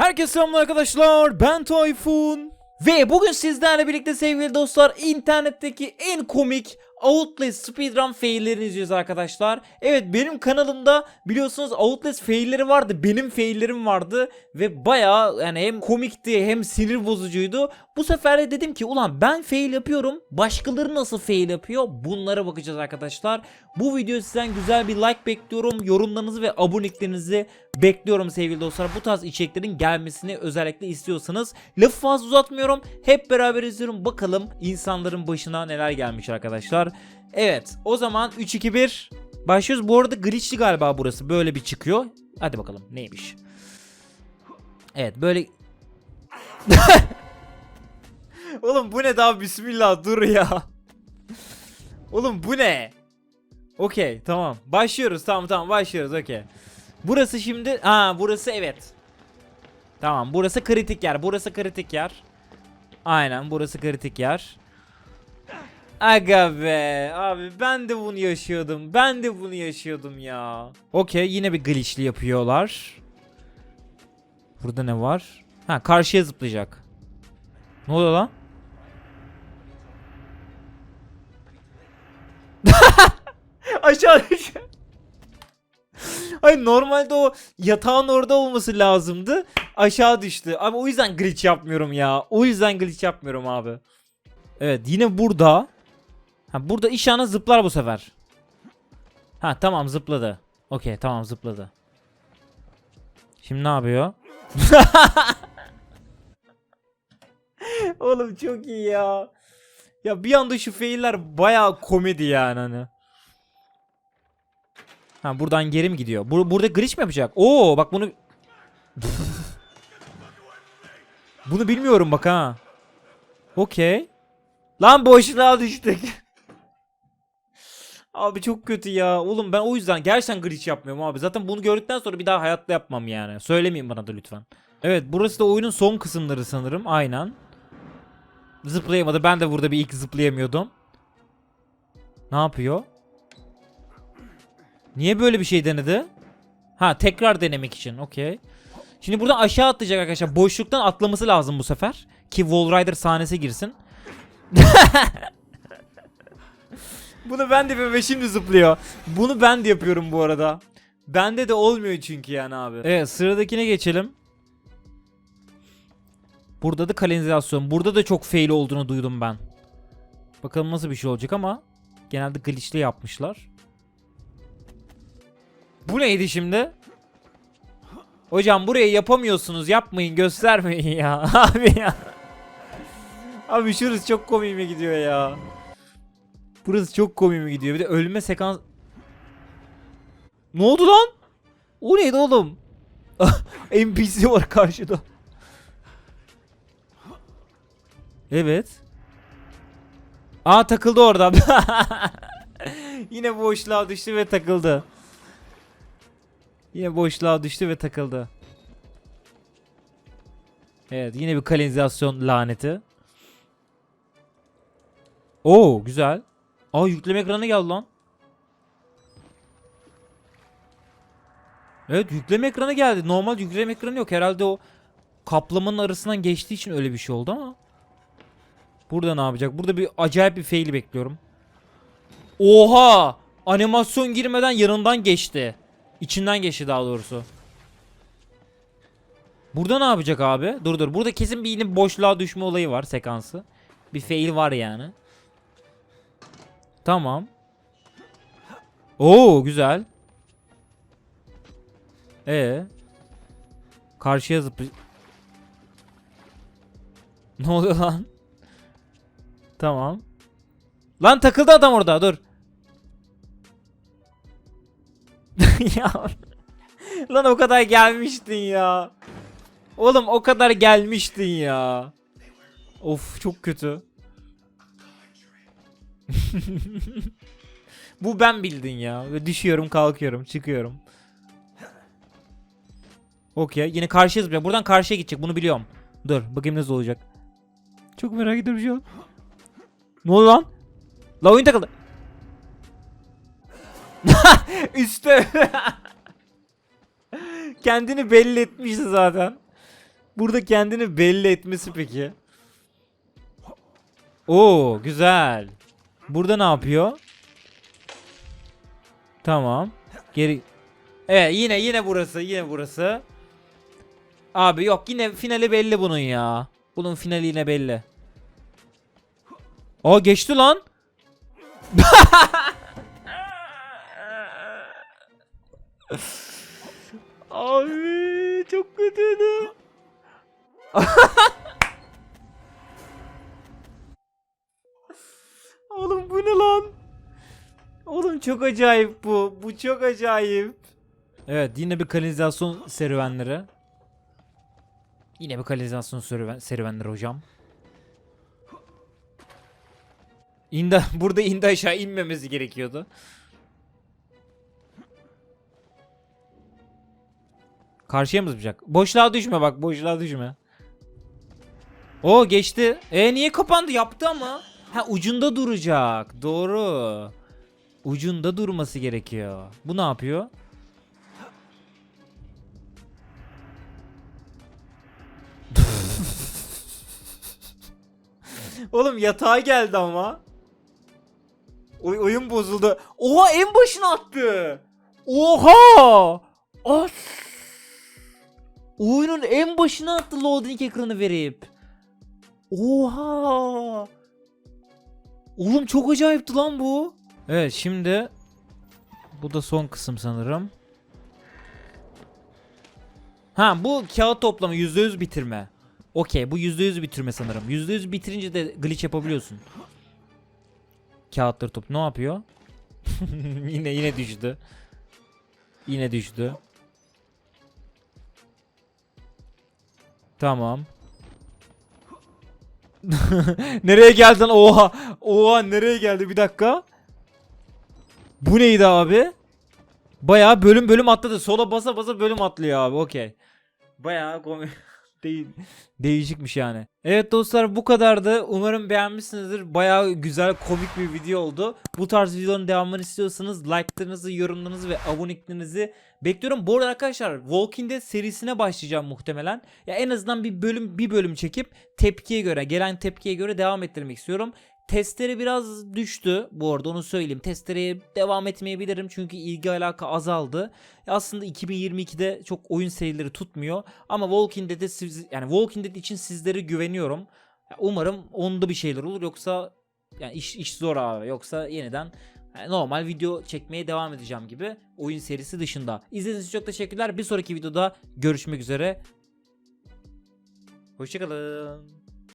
Herkese selamlar arkadaşlar. Ben Tayfun. Ve bugün sizlerle birlikte sevgili dostlar internetteki en komik Outlast speedrun faillerini izliyoruz arkadaşlar. Evet benim kanalımda biliyorsunuz Outlast failleri vardı. Benim faillerim vardı. Ve baya yani hem komikti hem sinir bozucuydu. Bu sefer de dedim ki ulan ben fail yapıyorum. Başkaları nasıl fail yapıyor? Bunlara bakacağız arkadaşlar. Bu video sizden güzel bir like bekliyorum. Yorumlarınızı ve aboneliklerinizi bekliyorum sevgili dostlar. Bu tarz içeriklerin gelmesini özellikle istiyorsanız. Lafı fazla uzatmıyorum. Hep beraber izliyorum. Bakalım insanların başına neler gelmiş arkadaşlar. Evet o zaman 3-2-1 başlıyoruz. Bu arada glitchli galiba burası. Böyle bir çıkıyor. Hadi bakalım neymiş. Evet böyle... Oğlum bu ne daha bismillah dur ya. Oğlum bu ne? Okey tamam. Başlıyoruz tamam tamam başlıyoruz okey. Burası şimdi ha burası evet. Tamam burası kritik yer. Burası kritik yer. Aynen burası kritik yer. Aga be abi ben de bunu yaşıyordum. Ben de bunu yaşıyordum ya. Okey yine bir glitchli yapıyorlar. Burada ne var? Ha karşıya zıplayacak. Ne oluyor lan? Aşağı düşüyor. Hayır normalde o yatağın orada olması lazımdı. Aşağı düştü. Abi o yüzden glitch yapmıyorum ya. O yüzden glitch yapmıyorum abi. Evet yine burada. Ha burada işana zıplar bu sefer. Ha tamam zıpladı. Okey tamam zıpladı. Şimdi ne yapıyor? Oğlum çok iyi ya. Ya bir anda şu failler bayağı komedi yani hani. Ha buradan geri mi gidiyor? Bur burada glitch mi yapacak? Oo bak bunu Bunu bilmiyorum bak ha. Okey. Lan boşluğa düştük. abi çok kötü ya. Oğlum ben o yüzden gerçekten glitch yapmıyorum abi. Zaten bunu gördükten sonra bir daha hayatta yapmam yani. Söylemeyin bana da lütfen. Evet burası da oyunun son kısımları sanırım. Aynen. Zıplayamadı. Ben de burada bir ilk zıplayamıyordum. Ne yapıyor? Niye böyle bir şey denedi? Ha tekrar denemek için. Okey. Şimdi buradan aşağı atlayacak arkadaşlar. Boşluktan atlaması lazım bu sefer. Ki Wall Rider sahnesi girsin. Bunu ben de yapıyorum ve şimdi zıplıyor. Bunu ben de yapıyorum bu arada. Bende de olmuyor çünkü yani abi. Evet sıradakine geçelim. Burada da kanalizasyon. Burada da çok fail olduğunu duydum ben. Bakalım nasıl bir şey olacak ama genelde glitchli yapmışlar. Bu neydi şimdi? Hocam burayı yapamıyorsunuz. Yapmayın, göstermeyin ya. Abi ya. Abi şurası çok komiğime gidiyor ya. Burası çok komiğime gidiyor. Bir de ölme sekans... Ne oldu lan? O neydi oğlum? NPC var karşıda. Evet. Aa takıldı orada. Yine boşluğa düştü ve takıldı. Yine boşluğa düştü ve takıldı. Evet yine bir kanalizasyon laneti. Oo güzel. Aa yükleme ekranı geldi lan. Evet yükleme ekranı geldi. Normal yükleme ekranı yok. Herhalde o kaplamanın arasından geçtiği için öyle bir şey oldu ama. Burada ne yapacak? Burada bir acayip bir fail bekliyorum. Oha! Animasyon girmeden yanından geçti. İçinden geçti daha doğrusu. Burada ne yapacak abi? Dur dur. Burada kesin bir boşluğa düşme olayı var sekansı. Bir fail var yani. Tamam. Oo güzel. Ee. Karşıya zıplı. Ne oluyor lan? Tamam. Lan takıldı adam orada dur. ya. Lan o kadar gelmiştin ya. Oğlum o kadar gelmiştin ya. Of çok kötü. Bu ben bildin ya. Düşüyorum kalkıyorum çıkıyorum. Okey yine zıplıyor. Buradan karşıya gidecek bunu biliyorum. Dur bakayım nasıl olacak. Çok merak ediyorum şu an. Ne oldu lan? La oyun takıldı. Üste. Kendini belli etmişti zaten. burada kendini belli etmesi peki? Oo güzel. Burada ne yapıyor? Tamam. Geri Evet yine yine burası yine burası. Abi yok yine finali belli bunun ya. Bunun finali yine belli. Aa geçti lan. Abi çok kötüydü. çok acayip bu. Bu çok acayip. Evet yine bir kanalizasyon serüvenleri. Yine bir kanalizasyon serüven, serüvenleri hocam. İndi, burada indi aşağı inmemesi gerekiyordu. Karşıya mı zıplayacak? Boşluğa düşme bak boşluğa düşme. O geçti. E niye kapandı? Yaptı ama. Ha ucunda duracak. Doğru. Ucunda durması gerekiyor. Bu ne yapıyor? Oğlum yatağa geldi ama. Oy oyun bozuldu. Oha en başına attı. Oha! As! Oyunun en başına attı loading ekranı verip. Oha! Oğlum çok acayipti lan bu. Evet şimdi bu da son kısım sanırım. Ha bu kağıt toplama %100 bitirme. Okey bu %100 bitirme sanırım. %100 bitirince de glitch yapabiliyorsun. Kağıtları top ne yapıyor? yine yine düştü. Yine düştü. Tamam. nereye geldin? Oha. Oha nereye geldi? Bir dakika. Bu neydi abi? Bayağı bölüm bölüm atladı. Sola basa basa bölüm atlıyor abi. Okey. Bayağı komik. Değil. Değişikmiş yani. Evet dostlar bu kadardı. Umarım beğenmişsinizdir. Bayağı güzel komik bir video oldu. Bu tarz videoların devamını istiyorsanız like'larınızı, yorumlarınızı ve aboneliklerinizi bekliyorum. Bu arada arkadaşlar Walking Dead serisine başlayacağım muhtemelen. Ya en azından bir bölüm bir bölüm çekip tepkiye göre, gelen tepkiye göre devam ettirmek istiyorum. Testleri biraz düştü bu arada onu söyleyeyim. Testlere devam etmeyebilirim çünkü ilgi alaka azaldı. Aslında 2022'de çok oyun serileri tutmuyor ama Walking Dead'e siz, yani Walking Dead için sizlere güveniyorum. Umarım onda bir şeyler olur yoksa yani iş, iş zor abi yoksa yeniden yani normal video çekmeye devam edeceğim gibi oyun serisi dışında. İzlediğiniz için çok teşekkürler. Bir sonraki videoda görüşmek üzere. Hoşçakalın.